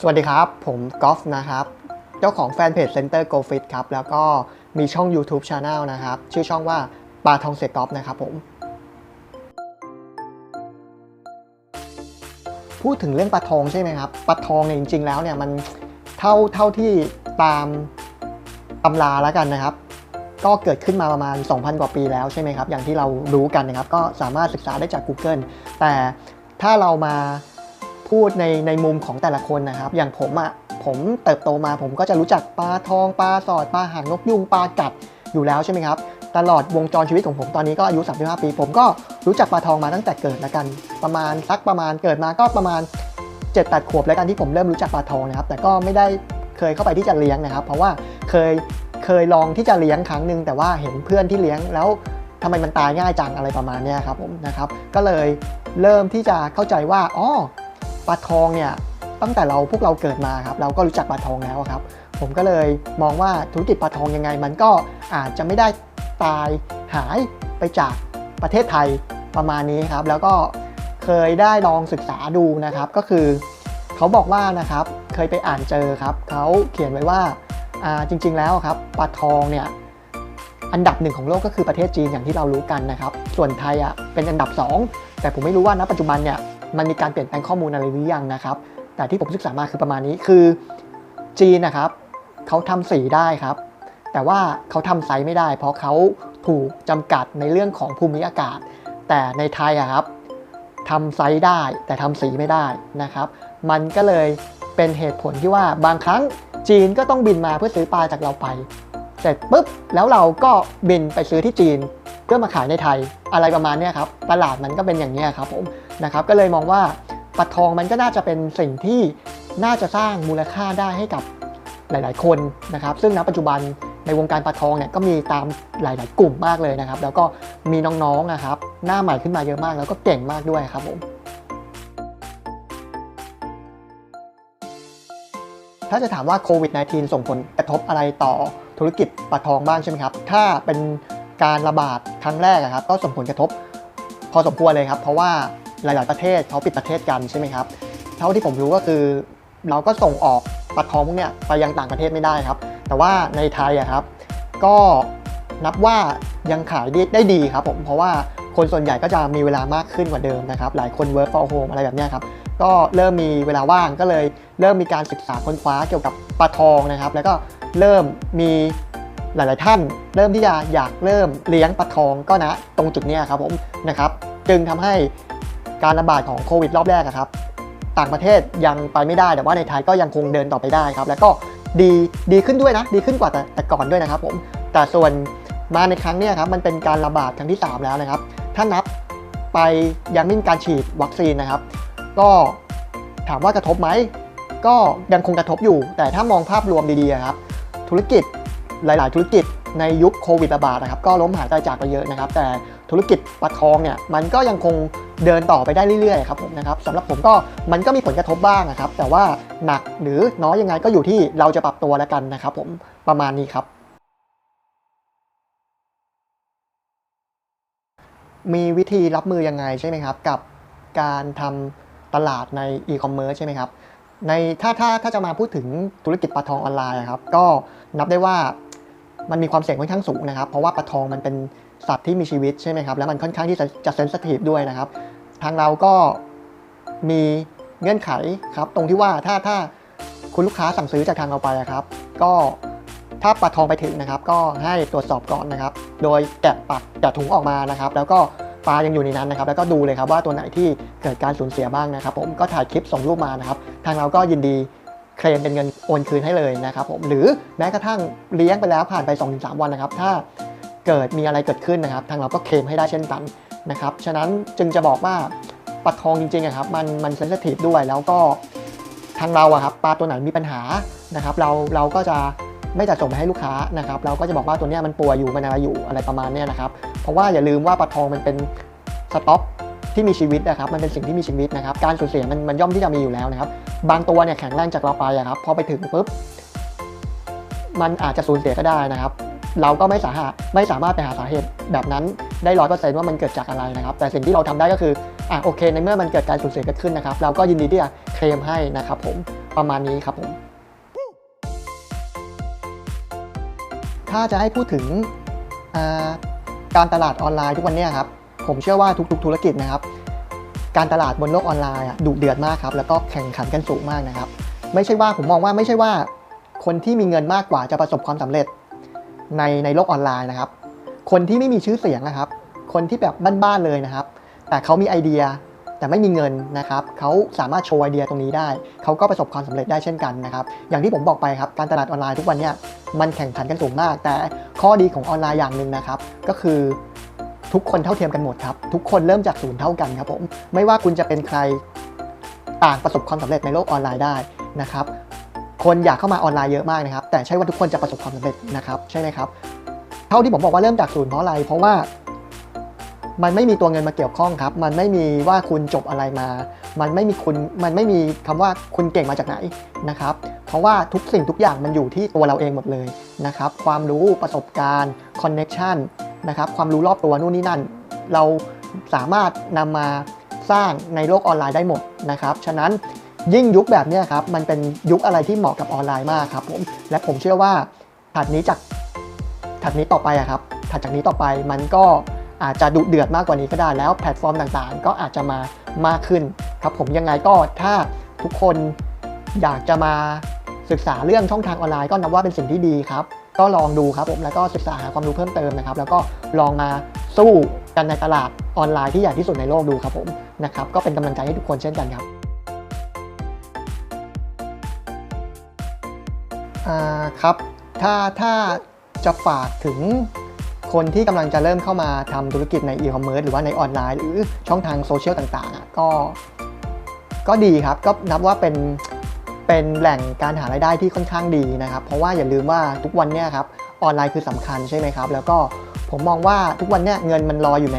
สวัสดีครับ ผมกอล์ฟนะครับ เจ้าของแฟนเพจ Center Go Fit ครับ แล้วก็มีช่อง YouTube Channel นะครับ ชื่อช่องว่าปลาทองเสกกอล์ฟนะครับผม พูดถึงเรื่องปลาทองใช่ไหมครับปลาทองเนี่ยจริง ๆ แล้วเนี่ยมันเท่าเท่าที่ตามตำราแล้วกันนะครับ ก็เกิดขึ้นมาประมาณ 2,000 กว่าปีแล้วใช่ไหมครับ อย่างที่เรารู้กันนะครับ ก็สามารถศึกษาได้จาก Google แต่ ถ้าเรามาพูดในในมุมของแต่ละคนนะครับ อย่างผมอะ่ะผมเติบโตมาผมก็จะรู้จักปลาทองปลาสอดปลาหางนกยุงปลากัดอยู่แล้วใช่ไหมครับ ตลอดวงจรชีวิตของผมตอนนี้ก็อายุ 35 ปี ผมก็รู้จักปลาทองมาตั้งแต่เกิดแล้วกัน ประมาณสักประมาณเกิดมาก็ประมาณ7-8ขวบแล้วกันที่ผมเริ่มรู้จักปลาทองนะครับ แต่ก็ไม่ได้เคยเข้าไปที่จะเลี้ยงนะครับ เพราะว่าเคยเคยลองที่จะเลี้ยงครั้งหนึ่งแต่ว่าเห็นเพื่อนที่เลี้ยงแล้ว ทำไมมันตายง่ายจังอะไรประมาณนี้ครับผมนะครับ ก็เลยเริ่มที่จะเข้าใจว่าอ๋อปลาทองเนี่ยตั้งแต่เราพวกเราเกิดมาครับ เราก็รู้จักปลาทองแล้วครับ ผมก็เลยมองว่าธุรกิจปลาทองยังไง มันก็อาจจะไม่ได้ตายหายไปจากประเทศไทยประมาณนี้ครับ แล้วก็เคยได้ลองศึกษาดูนะครับ ก็คือเขาบอกว่านะครับเคยไปอ่านเจอครับเขาเขียนไว้ว่าอ่าจริง ๆ แล้วครับปลาทองเนี่ย อันดับหนึ่งของโลกก็คือประเทศจีนอย่างที่เรารู้กันนะครับ ส่วนไทยอะเป็นอันดับ 2 แต่ผมไม่รู้ว่าณปัจจุบันเนี่ยมันมีการเปลี่ยนแปลงข้อมูลอะไรหรือยังนะครับ แต่ที่ผมศึกษามาคือประมาณนี้คือจีนนะครับเขาทำสีได้ครับ แต่ว่าเขาทำไซส์ไม่ได้ เพราะเขาถูกจำกัดในเรื่องของภูมิอากาศ แต่ในไทยอะครับทำไซส์ได้แต่ทำสีไม่ได้นะครับ มันก็เลยเป็นเหตุผลที่ว่าบางครั้งจีนก็ต้องบินมาเพื่อซื้อปลาจากเราไป เสร็จปุ๊บแล้วเราก็บินไปซื้อที่จีนเพื่อมาขายในไทยอะไรประมาณนี้ครับตลาดมันก็เป็นอย่างนี้ครับผมนะครับก็เลยมองว่าปลาทองมันก็น่าจะเป็นสิ่งที่น่าจะสร้างมูลค่าได้ให้กับหลาย ๆ คนนะครับ ซึ่งณปัจจุบันในวงการปลาทองเนี่ยก็มีตามหลาย ๆ กลุ่มมากเลยนะครับ แล้วก็มีน้อง ๆ นะครับ หน้าใหม่ขึ้นมาเยอะมาก แล้วก็เก่งมากด้วยครับผมถ้าจะถามว่าโควิด -19 ส่งผลกระทบอะไรต่อ ธุรกิจปลาทองบ้างใช่ไหมครับ ถ้าเป็นการระบาดครั้งแรกอะครับ ก็ส่งผลกระทบพอสมควรเลยครับ เพราะว่าหลาย ๆ ประเทศเขาปิดประเทศกันใช่ไหมครับ เท่าที่ผมรู้ก็คือ เราก็ส่งออกปลาทองพวกเนี้ยไปยังต่างประเทศไม่ได้ครับ แต่ว่าในไทยอะครับ ก็นับว่ายังขายได้ดีครับผมเพราะว่าคนส่วนใหญ่ก็จะมีเวลามากขึ้นกว่าเดิมนะครับ หลายคน work from home อะไรแบบเนี้ยครับ ก็เริ่มมีเวลาว่างก็เลยเริ่มมีการศึกษาค้นคว้าเกี่ยวกับปลาทองนะครับ แล้วก็ เริ่มมีหลาย ๆ ท่าน เริ่มที่จะอยากเริ่มเลี้ยงปลาทองก็นะตรงจุดนี้ครับผมนะครับจึงทำให้การระบาดของโควิดรอบแรกครับ ต่างประเทศยังไปไม่ได้แต่ว่าในไทยก็ยังคงเดินต่อไปได้ครับ แล้วก็ดีดีขึ้นด้วยนะ ดีขึ้นกว่าแต่แต่ก่อนด้วยนะครับผมแต่ส่วนมาในครั้งนี้ครับมันเป็นการระบาดครั้งที่ 3 แล้วนะครับ ถ้านับไปยังไม่มีการฉีดวัคซีนนะครับ ก็ถามว่ากระทบไหมก็ยังคงกระทบอยู่ แต่ถ้ามองภาพรวมดีๆครับ ธุรกิจหลาย ๆ ธุรกิจในยุคโควิดระบาดนะครับก็ล้มหายตายจากไปเยอะนะครับ แต่ธุรกิจปลาทองเนี่ยมันก็ยังคงเดินต่อไปได้เรื่อย ๆ ครับผมนะครับสำหรับผมก็มันก็มีผลกระทบบ้างนะครับ แต่ว่าหนักหรือน้อยยังไงก็อยู่ที่เราจะปรับตัวแล้วกันนะครับ ผมประมาณนี้ครับมีวิธีรับมือยังไงใช่ไหมครับ กับการทำตลาดในอีคอมเมิร์ซใช่ไหมครับ ในถ้าถ้าถ้าจะมาพูดถึงธุรกิจปลาทองออนไลน์อะครับก็นับได้ว่ามันมีความเสี่ยงค่อนข้างสูงนะครับ เพราะว่าปลาทองมันเป็นสัตว์ที่มีชีวิตใช่ไหมครับแล้วมันค่อนข้างที่จะเซนสทีฟด้วยนะครับ ทางเราก็มีเงื่อนไขครับ ตรงที่ว่าถ้าถ้าคุณลูกค้าสั่งซื้อจากทางเราไปอะครับ ก็ถ้าปลาทองไปถึงนะครับ ก็ให้ตรวจสอบก่อนนะครับ โดยแกะปักแกะถุงออกมานะครับ แล้วก็ ปลายังอยู่ในนั้นนะครับแล้วก็ดูเลยครับว่าตัวไหนที่เกิดการสูญเสียบ้างนะครับผมก็ถ่ายคลิปส่งรูปมานะครับทางเราก็ยินดีเคลมเป็นเงินโอนคืนให้เลยนะครับผมหรือแม้กระทั่งเลี้ยงไปแล้วผ่านไป 2-3 วันนะครับ ถ้าเกิดมีอะไรเกิดขึ้นนะครับ ทางเราก็เคลมให้ได้เช่นกันนะครับฉะนั้นจึงจะบอกว่าปลาทองจริงๆอะครับมันมันเซนซิทีฟด้วยแล้วก็ทางเราอะครับปลาตัวไหนมีปัญหานะครับ เราเราก็จะ ไม่จัดส่งไปให้ลูกค้านะครับเราก็จะบอกว่าตัวนี้มันป่วยอยู่มันอะไรอยู่อะไรประมาณนี้นะครับเพราะว่าอย่าลืมว่าปลาทองมันเป็นสต็อกที่มีชีวิตนะครับมันเป็นสิ่งที่มีชีวิตนะครับการสูญเสียมันมันย่อมที่จะมีอยู่แล้วนะครับบางตัวเนี่ยแข็งแรงจากเราไปอะครับพอไปถึงปุ๊บมันอาจจะสูญเสียก็ได้นะครับ เราก็ไม่สามาไม่สามารถไปหาสาเหตุแบบนั้นได้ร้อยเปอร์เซ็นต์ว่ามันเกิดจากอะไรนะครับ แต่สิ่งที่เราทำได้ก็คืออะโอเค ในเมื่อมันเกิดการสูญเสียเกิดขึ้นนะครับ เราก็ยินดีที่จะเคลมให้นะครับผมประมาณนี้ครับผม ถ้าจะให้พูดถึงการตลาดออนไลน์ทุกวันนี้ครับ ผมเชื่อว่าทุกๆ ธุรกิจนะครับ การตลาดบนโลกออนไลน์ดุเดือดมากครับ แล้วก็แข่งขันกันสูงมากนะครับ ไม่ใช่ว่าผมมองว่าไม่ใช่ว่าคนที่มีเงินมากกว่าจะประสบความสำเร็จในในโลกออนไลน์นะครับ คนที่ไม่มีชื่อเสียงนะครับ คนที่แบบบ้านๆเลยนะครับ แต่เขามีไอเดีย แต่ไม่มีเงินนะครับเขาสามารถโชว์ไอเดียตรงนี้ได้เขาก็ประสบความสำเร็จได้เช่นกันนะครับอย่างที่ผมบอกไปครับการตลาดออนไลน์ทุกวันเนี่ยมันแข่งขันกันสูงมาก แต่ข้อดีของออนไลน์อย่างหนึ่งนะครับ ก็คือทุกคนเท่าเทียมกันหมดครับ ทุกคนเริ่มจากศูนย์เท่ากันครับผมไม่ว่าคุณจะเป็นใครต่างประสบความสำเร็จในโลกออนไลน์ได้นะครับคนอยากเข้ามาออนไลน์เยอะมากนะครับ แต่ใช่ว่าทุกคนจะประสบความสำเร็จนะครับ ใช่ไหมครับ เท่าที่ผมบอกว่าเริ่มจากศูนย์เพราะอะไร เพราะว่า มันไม่มีตัวเงินมาเกี่ยวข้องครับ มันไม่มีว่าคุณจบอะไรมา มันไม่มีคุณมันไม่มีคำว่าคุณเก่งมาจากไหนนะครับ เพราะว่าทุกสิ่งทุกอย่างมันอยู่ที่ตัวเราเองหมดเลยนะครับ ความรู้ประสบการณ์คอนเน็ชันนะครับ ความรู้รอบตัวนู่นนี่นั่น เราสามารถนำมาสร้างในโลกออนไลน์ได้หมดนะครับ ฉะนั้นยิ่งยุคแบบนี้ครับ มันเป็นยุคอะไรที่เหมาะกับออนไลน์มากครับผม และผมเชื่อว่าถัดนี้จากถัดนี้ต่อไปอะครับ ถัดจากนี้ต่อไปมันก็ อาจจะดุเดือดมากกว่านี้ก็ได้แล้วแพลตฟอร์มต่างๆ ก็อาจจะมามากขึ้นครับผมยังไงก็ถ้าทุกคนอยากจะมาศึกษาเรื่องช่องทางออนไลน์ก็นับว่าเป็นสิ่งที่ดีครับก็ลองดูครับผมแล้วก็ศึกษาหาความรู้เพิ่มเติมนะครับ แล้วก็ลองมาสู้กันในตลาดออนไลน์ที่ใหญ่ที่สุดในโลกดูครับผมนะครับก็เป็นกำลังใจให้ทุกคนเช่นกันครับครับถ้าถ้าจะฝากถึง คนที่กำลังจะเริ่มเข้ามาทำธุรกิจในอีคอมเมิร์ซหรือว่าในออนไลน์ หรือช่องทางโซเชียลต่างๆ ก็ ก็ดีครับ ก็นับว่าเป็น เป็นแหล่งการหารายได้ที่ค่อนข้างดีนะครับ เพราะว่าอย่าลืมว่าทุกวันเนี่ยครับออนไลน์คือสำคัญใช่ไหมครับ แล้วก็ผมมองว่าทุกวันเนี่ยเงินมันลอยอยู่ใน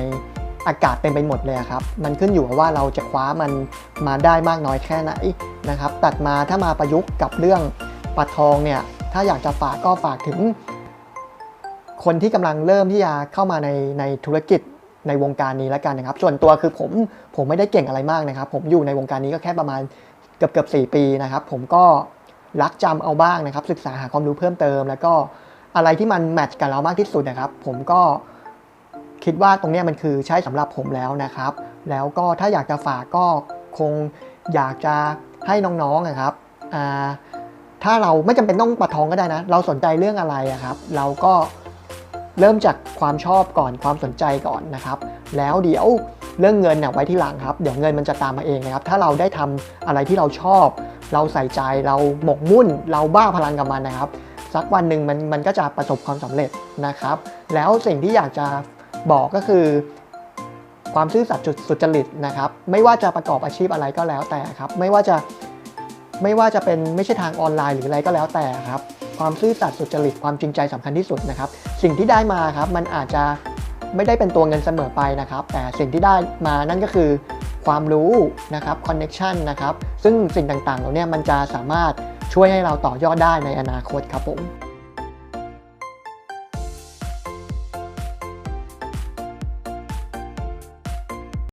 อากาศเต็มไปหมดเลยครับ มันขึ้นอยู่กับว่าเราจะคว้ามันมาได้มากน้อยแค่ไหนนะครับ ตัดมาถ้ามาประยุกต์กับเรื่องปลาทองเนี่ย ถ้าอยากจะฝากก็ฝากถึง คนที่กำลังเริ่มที่จะเข้ามาในในธุรกิจในวงการนี้แล้วกันนะครับ ส่วนตัวคือผมผมไม่ได้เก่งอะไรมากนะครับ ผมอยู่ในวงการนี้ก็แค่ประมาณเกือบเกือบสปีนะครับ ผมก็รักจำเอาบ้างนะครับ ศึกษาหาความรู้เพิ่มเติม แล้วก็อะไรที่มันแมทช์กับเรามากที่สุดนะครับ ผมก็คิดว่าตรงนี้มันคือใช่สำหรับผมแล้วนะครับ แล้วก็ถ้าอยากจะฝากก็คงอยากจะให้น้องๆนะครับถ้าเราไม่จำเป็นต้องปะทองก็ได้นะ เราสนใจเรื่องอะไระครับ เราก็ เริ่มจากความชอบก่อนความสนใจก่อนนะครับ แล้วเดี๋ยวเรื่องเงินเนี่ยไว้ที่หลังครับ เดี๋ยวเงินมันจะตามมาเองนะครับ ถ้าเราได้ทำอะไรที่เราชอบ เราใส่ใจเราหมกมุ่น เราบ้าพลังกับมันนะครับ สักวันหนึ่งมันมันก็จะประสบความสำเร็จนะครับ แล้วสิ่งที่อยากจะบอกก็คือ ความซื่อสัตย์สุจริตนะครับ ไม่ว่าจะประกอบอาชีพอะไรก็แล้วแต่ครับ ไม่ว่าจะไม่ว่าจะเป็นไม่ใช่ทางออนไลน์หรืออะไรก็แล้วแต่ครับ ความซื่อสัตย์สุจริตความจริงใจสำคัญที่สุดนะครับ สิ่งที่ได้มาครับมันอาจจะไม่ได้เป็นตัวเงินเสมอไปนะครับ แต่สิ่งที่ได้มานั่นก็คือความรู้นะครับคอนเน็ชันนะครับ ซึ่งสิ่งต่างๆ เหล่านี้มันจะสามารถช่วยให้เราต่อยอดได้ในอนาคตครับผม